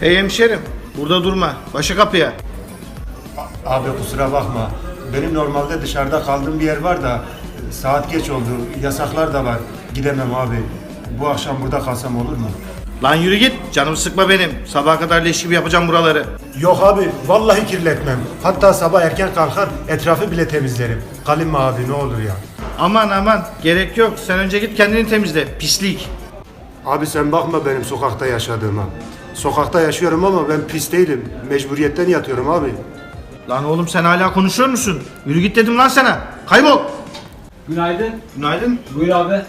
Hey hemşerim, burada durma. Başı kapıya. Abi kusura bakma. Benim normalde dışarıda kaldığım bir yer var da saat geç oldu. Yasaklar da var. Gidemem abi. Bu akşam burada kalsam olur mu? Lan yürü git, canımı sıkma benim. Sabaha kadar leş gibi yapacağım buraları. Yok abi vallahi kirletmem. Hatta sabah erken kalkar etrafı bile temizlerim. Mı abi ne olur ya. Aman aman, gerek yok. Sen önce git kendini temizle, pislik. Abi sen bakma benim sokakta yaşadığıma. Sokakta yaşıyorum ama ben pis değilim. Mecburiyetten yatıyorum abi. Lan oğlum sen hala konuşuyor musun? Yürü git dedim lan sana. Kaybol. Günaydın. Günaydın. Buyur abi.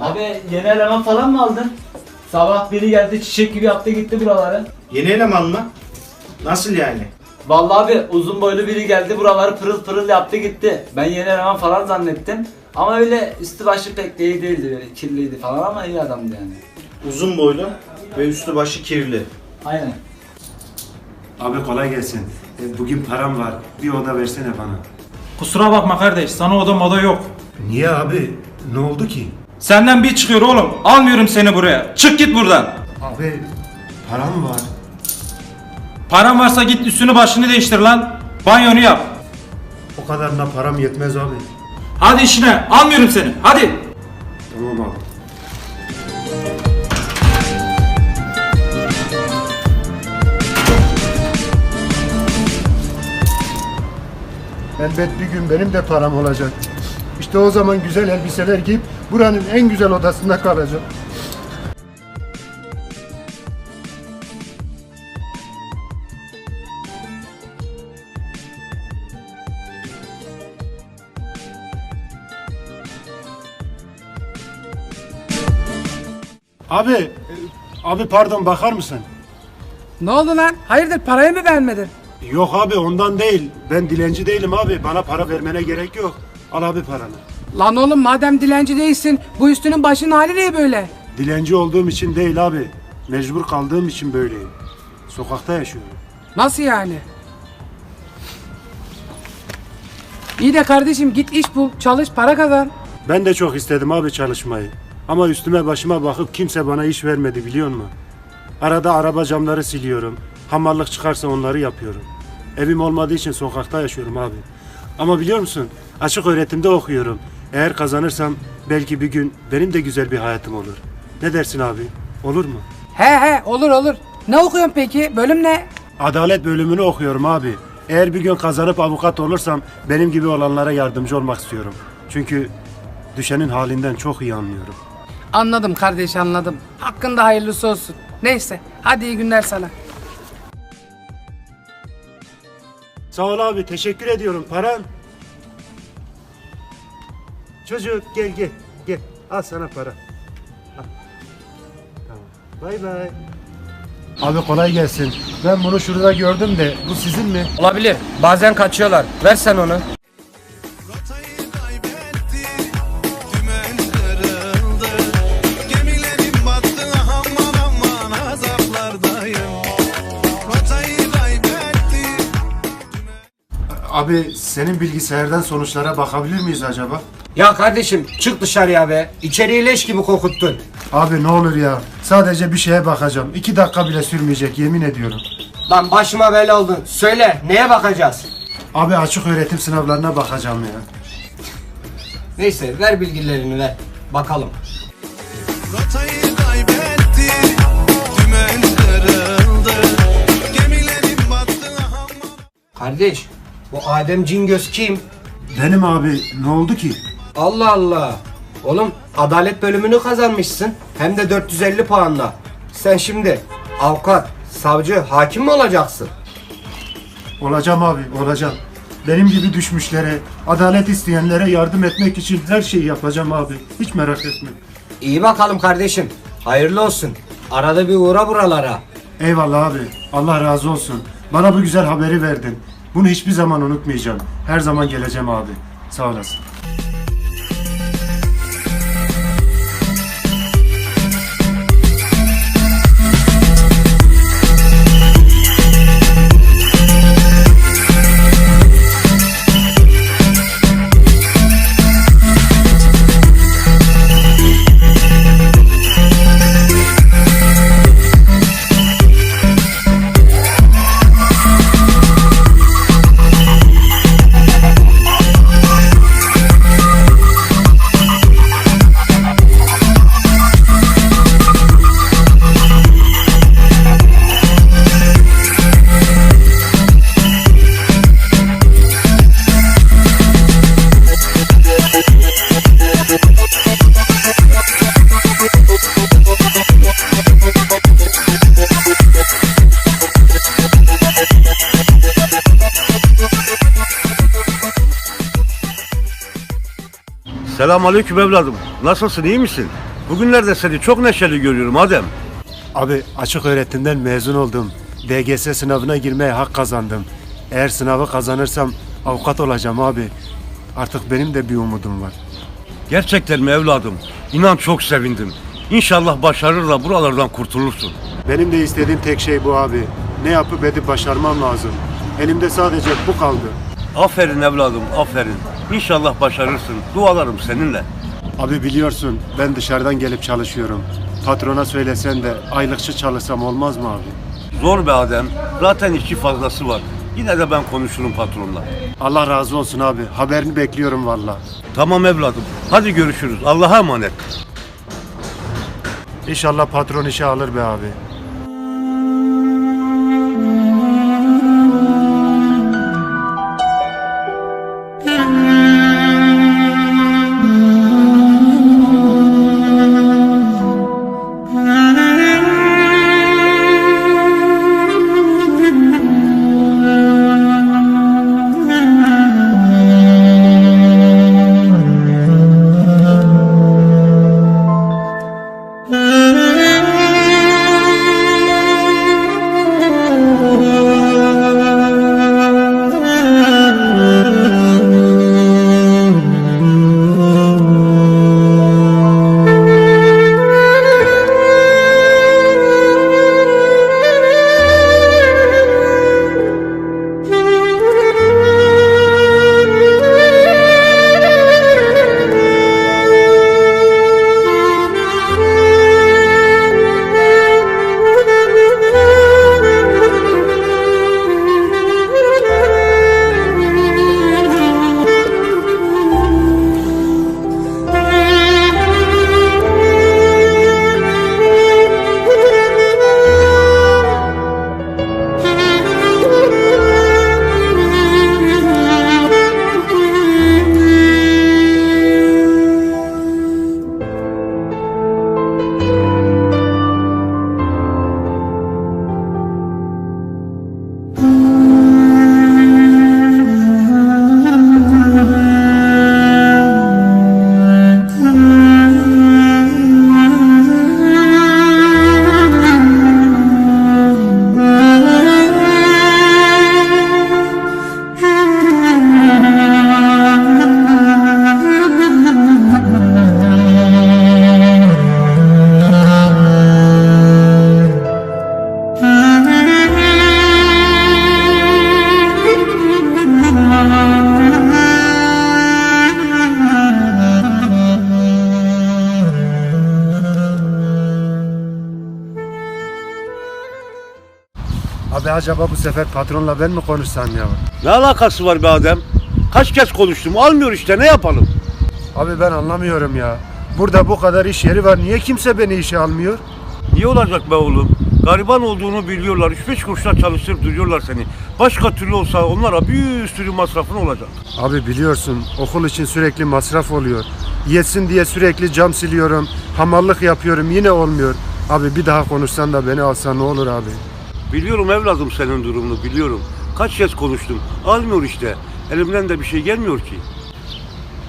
Abi yeni eleman falan mı aldın? Sabah biri geldi çiçek gibi yaptı gitti buraları. Yeni eleman mı? Nasıl yani? Vallahi abi uzun boylu biri geldi buraları pırıl pırıl yaptı gitti. Ben yeni eleman falan zannettim. Ama öyle üstü başı pek iyi değildi böyle kirliydi falan ama iyi adamdı yani. Uzun boylu ve üstü başı kirli. Aynen. Abi kolay gelsin. E, Bugün param var. Bir oda versene bana. Kusura bakma kardeş sana oda moda yok. Niye abi? Ne oldu ki? Senden bir çıkıyor oğlum. Almıyorum seni buraya. Çık git buradan. Abi param var. Paran varsa git üstünü başını değiştir lan. Banyonu yap. O kadarına param yetmez abi. Hadi işine. Almıyorum seni. Hadi. Tamam abi. Elbet bir gün benim de param olacak. İşte o zaman güzel elbiseler giyip buranın en güzel odasında kalacağım. Abi, e, abi pardon bakar mısın? Ne oldu lan? Hayırdır parayı mı beğenmedin? Yok abi ondan değil. Ben dilenci değilim abi. Bana para vermene gerek yok. Al abi paranı. Lan oğlum madem dilenci değilsin bu üstünün başının hali niye böyle? Dilenci olduğum için değil abi. Mecbur kaldığım için böyleyim. Sokakta yaşıyorum. Nasıl yani? İyi de kardeşim git iş bul, çalış, para kazan. Ben de çok istedim abi çalışmayı. Ama üstüme başıma bakıp kimse bana iş vermedi biliyor musun? Arada araba camları siliyorum. Hamallık çıkarsa onları yapıyorum. Evim olmadığı için sokakta yaşıyorum abi. Ama biliyor musun? Açık öğretimde okuyorum. Eğer kazanırsam belki bir gün benim de güzel bir hayatım olur. Ne dersin abi? Olur mu? He he olur olur. Ne okuyorsun peki? Bölüm ne? Adalet bölümünü okuyorum abi. Eğer bir gün kazanıp avukat olursam benim gibi olanlara yardımcı olmak istiyorum. Çünkü düşenin halinden çok iyi anlıyorum. Anladım kardeş anladım. Hakkında hayırlısı olsun. Neyse hadi iyi günler sana. Sağ ol abi teşekkür ediyorum. Paran? Çocuk gel gel gel. Al sana para. Al. Tamam. Bay bay. Abi kolay gelsin. Ben bunu şurada gördüm de bu sizin mi? Olabilir. Bazen kaçıyorlar. Ver sen onu. Abi senin bilgisayardan sonuçlara bakabilir miyiz acaba? Ya kardeşim çık dışarıya be. İçeriği leş gibi kokuttun. Abi ne olur ya. Sadece bir şeye bakacağım. İki dakika bile sürmeyecek yemin ediyorum. Lan başıma bela oldun. Söyle neye bakacağız? Abi açık öğretim sınavlarına bakacağım ya. Neyse ver bilgilerini ver. Bakalım. Rotayı kaybetti, dümen kırıldı Gemilerim battı, aman Kardeş bu Adem Cingöz kim? Benim abi ne oldu ki? Allah Allah. Oğlum adalet bölümünü kazanmışsın. Hem de 450 puanla. Sen şimdi avukat, savcı, hakim mi olacaksın? Olacağım abi olacağım. Benim gibi düşmüşlere, adalet isteyenlere yardım etmek için her şeyi yapacağım abi. Hiç merak etme. İyi bakalım kardeşim. Hayırlı olsun. Arada bir uğra buralara. Eyvallah abi. Allah razı olsun. Bana bu güzel haberi verdin. Bunu hiçbir zaman unutmayacağım. Her zaman geleceğim abi. Sağ olasın. Selamünaleyküm evladım. Nasılsın iyi misin? Bugünlerde seni çok neşeli görüyorum Adem. Abi açık öğretimden mezun oldum. DGS sınavına girmeye hak kazandım. Eğer sınavı kazanırsam avukat olacağım abi. Artık benim de bir umudum var. Gerçekten mi evladım? İnan çok sevindim. İnşallah başarır da buralardan kurtulursun. Benim de istediğim tek şey bu abi. Ne yapıp edip başarmam lazım. Elimde sadece bu kaldı. Aferin evladım aferin. İnşallah başarırsın. Dualarım seninle. Abi biliyorsun ben dışarıdan gelip çalışıyorum. Patrona söylesen de aylıkçı çalışsam olmaz mı abi? Zor be Adem. Zaten işçi fazlası var. Yine de ben konuşurum patronla. Allah razı olsun abi. Haberini bekliyorum valla. Tamam evladım. Hadi görüşürüz. Allah'a emanet. İnşallah patron işe alır be abi. Acaba bu sefer patronla ben mi konuşsam ya? Ne alakası var be Adem? Kaç kez konuştum. Almıyor işte ne yapalım? Abi ben anlamıyorum ya. Burada bu kadar iş yeri var. Niye kimse beni işe almıyor? Niye olacak be oğlum? Gariban olduğunu biliyorlar. 3-5 kuruşla çalıştırıp duruyorlar seni. Başka türlü olsa onlara bir sürü masrafın olacak. Abi biliyorsun okul için sürekli masraf oluyor. Yetsin diye sürekli cam siliyorum. Hamallık yapıyorum yine olmuyor. Abi bir daha konuşsan da beni alsan ne olur abi. Biliyorum evladım senin durumunu biliyorum. Kaç kez konuştum. Almıyor işte. Elimden de bir şey gelmiyor ki.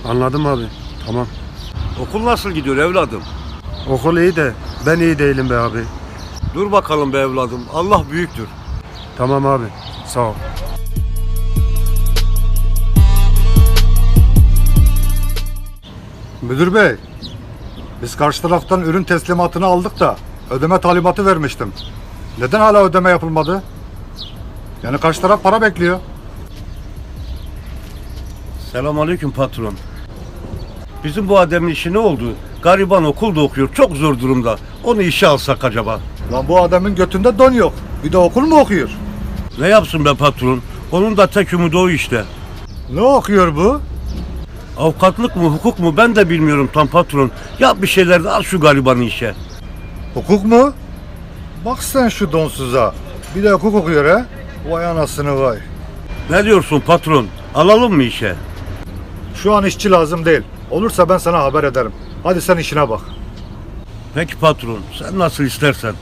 Anladım abi. Tamam. Okul nasıl gidiyor evladım? Okul iyi de ben iyi değilim be abi. Dur bakalım be evladım. Allah büyüktür. Tamam abi. Sağ ol. Müdür bey, biz karşı taraftan ürün teslimatını aldık da ödeme talimatı vermiştim. Neden hala ödeme yapılmadı? Yani karşı taraf para bekliyor. Selamünaleyküm patron. Bizim bu Adem'in işi ne oldu? Gariban okulda okuyor. Çok zor durumda. Onu işe alsak acaba? Lan bu adamın götünde don yok. Bir de okul mu okuyor? Ne yapsın be patron? Onun da tek ümidi o işte. Ne okuyor bu? Avukatlık mı hukuk mu ben de bilmiyorum tam patron. Yap bir şeyler de al şu garibanı işe. Hukuk mu? Bak sen şu donsuza. Bir de hukuk okuyor ha? Vay anasını vay. Ne diyorsun patron? Alalım mı işe? Şu an işçi lazım değil. Olursa ben sana haber ederim. Hadi sen işine bak. Peki patron sen nasıl istersen.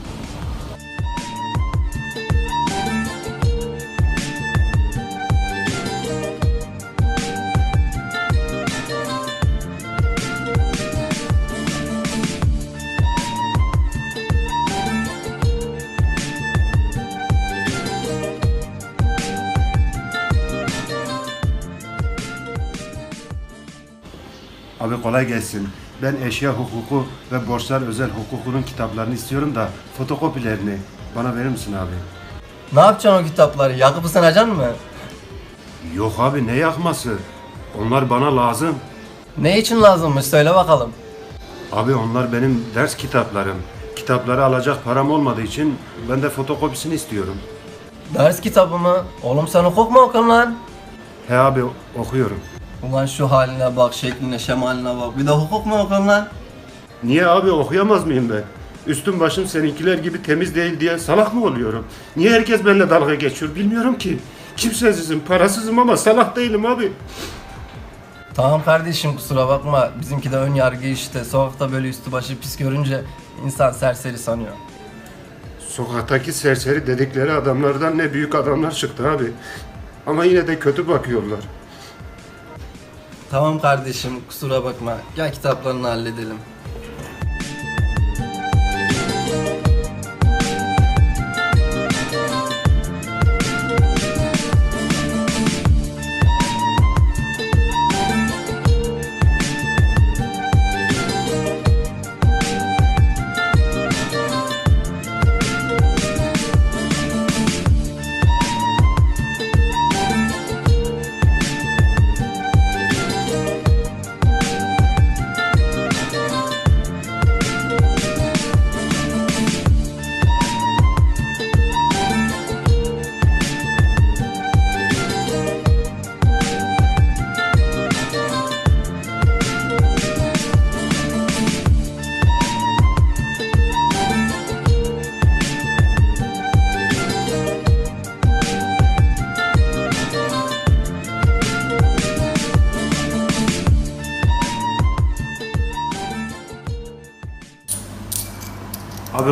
Kolay gelsin. Ben eşya hukuku ve borçlar özel hukukunun kitaplarını istiyorum da fotokopilerini bana verir misin abi? Ne yapacaksın o kitapları? Yakıp ısınacaksın mı? Yok abi ne yakması? Onlar bana lazım. Ne için lazımmış söyle bakalım. Abi onlar benim ders kitaplarım. Kitapları alacak param olmadığı için ben de fotokopisini istiyorum. Ders kitabı mı? Oğlum sen hukuk mu okun lan? He abi okuyorum. Ulan şu haline bak, şekline, şemaline bak. Bir de hukuk mu okun lan? Niye abi okuyamaz mıyım ben? Üstüm başım seninkiler gibi temiz değil diye salak mı oluyorum? Niye herkes benimle dalga geçiyor bilmiyorum ki. Kimsesizim, parasızım ama salak değilim abi. Tamam kardeşim kusura bakma. Bizimki de ön yargı işte. Sokakta böyle üstü başı pis görünce insan serseri sanıyor. Sokaktaki serseri dedikleri adamlardan ne büyük adamlar çıktı abi. Ama yine de kötü bakıyorlar. Tamam kardeşim kusura bakma. Gel kitaplarını halledelim.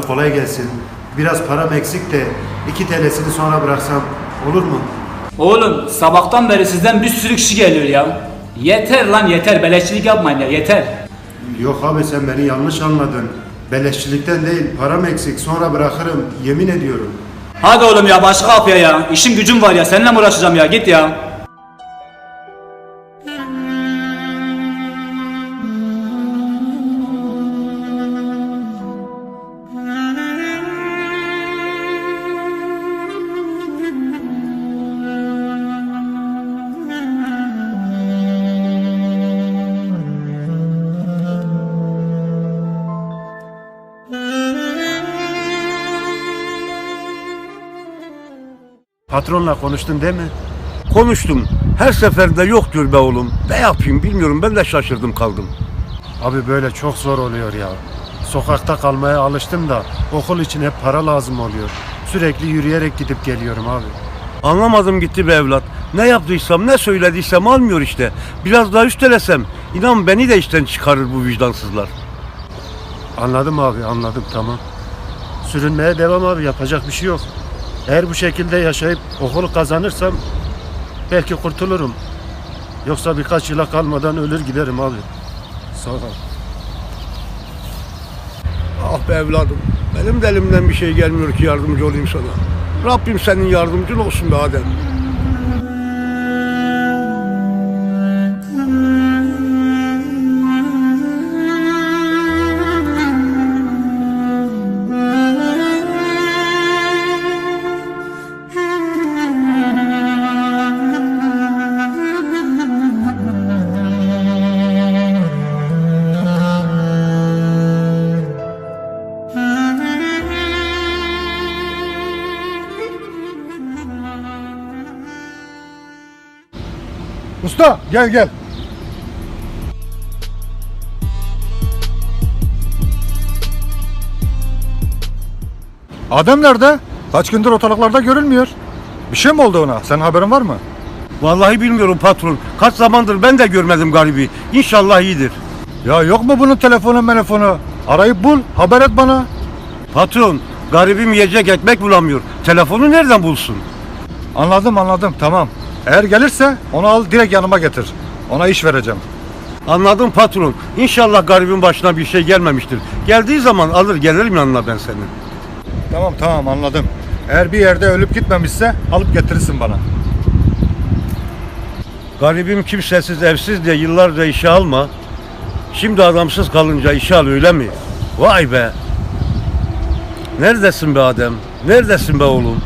Kolay gelsin. Biraz param eksik de iki TL'sini sonra bıraksam olur mu? Oğlum sabahtan beri sizden bir sürü kişi geliyor ya. Yeter lan yeter beleşçilik yapmayın ya yeter. Yok abi sen beni yanlış anladın. Beleşçilikten değil param eksik sonra bırakırım yemin ediyorum. Hadi oğlum ya başka kapıya ya. İşim gücüm var ya seninle mi uğraşacağım ya git ya. Patronla konuştun değil mi? Konuştum. Her seferinde yok diyor be oğlum. Ne yapayım bilmiyorum ben de şaşırdım kaldım. Abi böyle çok zor oluyor ya. Sokakta kalmaya alıştım da okul için hep para lazım oluyor. Sürekli yürüyerek gidip geliyorum abi. Anlamadım gitti be evlat. Ne yaptıysam ne söylediysem almıyor işte. Biraz daha üstelesem inan beni de işten çıkarır bu vicdansızlar. Anladım abi anladım tamam. Sürünmeye devam abi yapacak bir şey yok. Eğer bu şekilde yaşayıp okulu kazanırsam belki kurtulurum. Yoksa birkaç yıla kalmadan ölür giderim abi. Sağ ol. Ah be evladım. Benim de elimden bir şey gelmiyor ki yardımcı olayım sana. Rabbim senin yardımcın olsun be Adem. Usta gel gel. Adem nerede? Kaç gündür ortalıklarda görülmüyor. Bir şey mi oldu ona? Senin haberin var mı? Vallahi bilmiyorum patron. Kaç zamandır ben de görmedim garibi. İnşallah iyidir. Ya yok mu bunun telefonu telefonu? Arayıp bul, haber et bana. Patron, garibim yiyecek ekmek bulamıyor. Telefonu nereden bulsun? Anladım anladım tamam. Eğer gelirse onu al direkt yanıma getir. Ona iş vereceğim. Anladım patron. İnşallah garibin başına bir şey gelmemiştir. Geldiği zaman alır gelirim yanına ben senin. Tamam tamam anladım. Eğer bir yerde ölüp gitmemişse alıp getirirsin bana. Garibim kimsesiz evsiz diye yıllarca işe alma. Şimdi adamsız kalınca işe al öyle mi? Vay be. Neredesin be Adem? Neredesin be oğlum?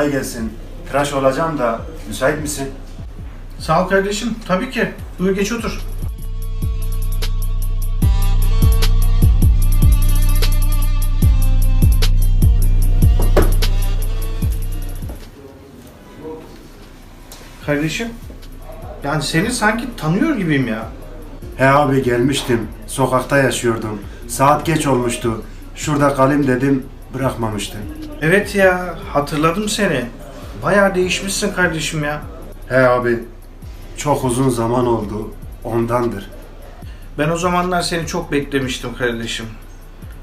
Kolay gelsin. Tıraş olacağım da müsait misin? Sağ ol kardeşim. Tabii ki. Buyur geç otur. Kardeşim. Yani seni sanki tanıyor gibiyim ya. He abi gelmiştim. Sokakta yaşıyordum. Saat geç olmuştu. Şurada kalayım dedim bırakmamıştın. Evet ya hatırladım seni. Bayağı değişmişsin kardeşim ya. He abi çok uzun zaman oldu. Ondandır. Ben o zamanlar seni çok beklemiştim kardeşim.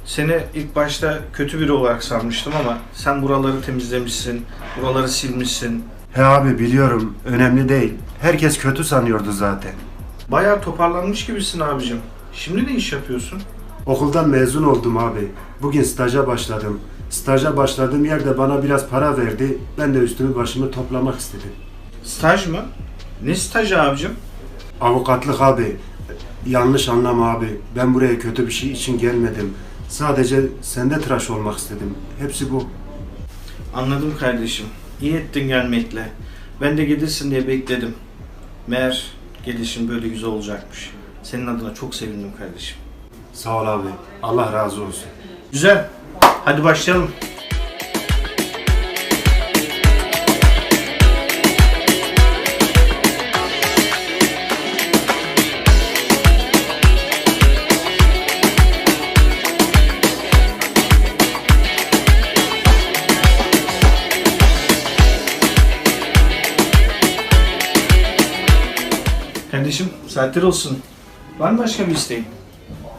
Seni ilk başta kötü biri olarak sanmıştım ama sen buraları temizlemişsin, buraları silmişsin. He abi biliyorum önemli değil. Herkes kötü sanıyordu zaten. Bayağı toparlanmış gibisin abicim. Şimdi ne iş yapıyorsun? Okuldan mezun oldum abi. Bugün staja başladım. Staja başladığım yerde bana biraz para verdi. Ben de üstümü başımı toplamak istedim. Staj mı? Ne stajı abicim? Avukatlık abi. Yanlış anlama abi. Ben buraya kötü bir şey için gelmedim. Sadece sende tıraş olmak istedim. Hepsi bu. Anladım kardeşim. İyi ettin gelmekle. Ben de gelirsin diye bekledim. Meğer gelişin böyle güzel olacakmış. Senin adına çok sevindim kardeşim. Sağ ol abi. Allah razı olsun. Güzel. Hadi başlayalım. Kardeşim saatler olsun. Var mı başka bir isteğin?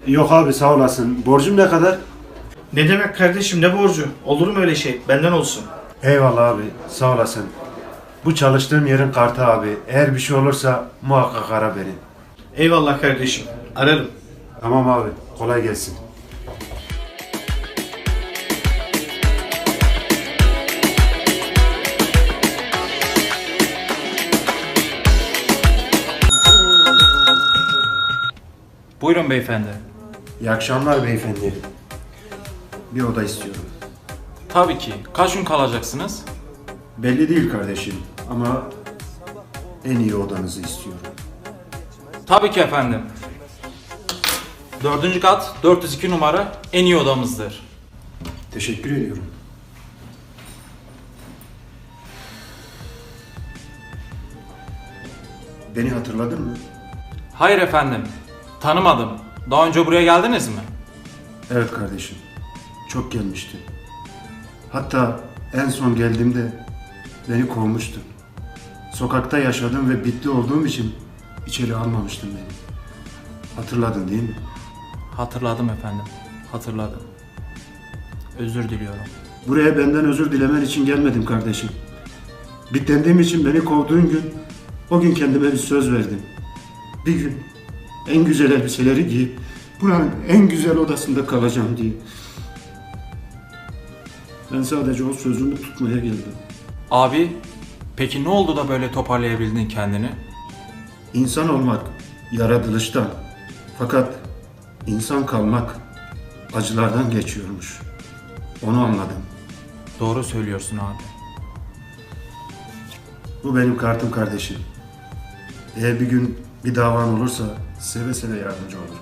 Yok abi sağ olasın. Borcum ne kadar? Ne demek kardeşim ne borcu? Olur mu öyle şey? Benden olsun. Eyvallah abi. Sağ olasın. Bu çalıştığım yerin kartı abi. Eğer bir şey olursa muhakkak ara beni. Eyvallah kardeşim. Ararım. Tamam abi. Kolay gelsin. Buyurun beyefendi. İyi akşamlar beyefendi. Bir oda istiyorum. Tabii ki. Kaç gün kalacaksınız? Belli değil kardeşim ama en iyi odanızı istiyorum. Tabii ki efendim. Dördüncü kat 402 numara en iyi odamızdır. Teşekkür ediyorum. Beni hatırladın mı? Hayır efendim. Tanımadım. Daha önce buraya geldiniz mi? Evet kardeşim. Çok gelmiştin. Hatta en son geldiğimde beni kovmuştun. Sokakta yaşadım ve bitti olduğum için içeri almamıştın beni. Hatırladın değil mi? Hatırladım efendim. Hatırladım. Özür diliyorum. Buraya benden özür dilemen için gelmedim kardeşim. Bitlendiğim için beni kovduğun gün, o gün kendime bir söz verdim. Bir gün en güzel elbiseleri giyip buranın en güzel odasında kalacağım diye. Ben sadece o sözümü tutmaya geldim. Abi, peki ne oldu da böyle toparlayabildin kendini? İnsan olmak yaratılıştan. Fakat insan kalmak acılardan geçiyormuş. Onu anladım. Doğru söylüyorsun abi. Bu benim kartım kardeşim. Eğer bir gün bir davan olursa seve seve yardımcı olurum.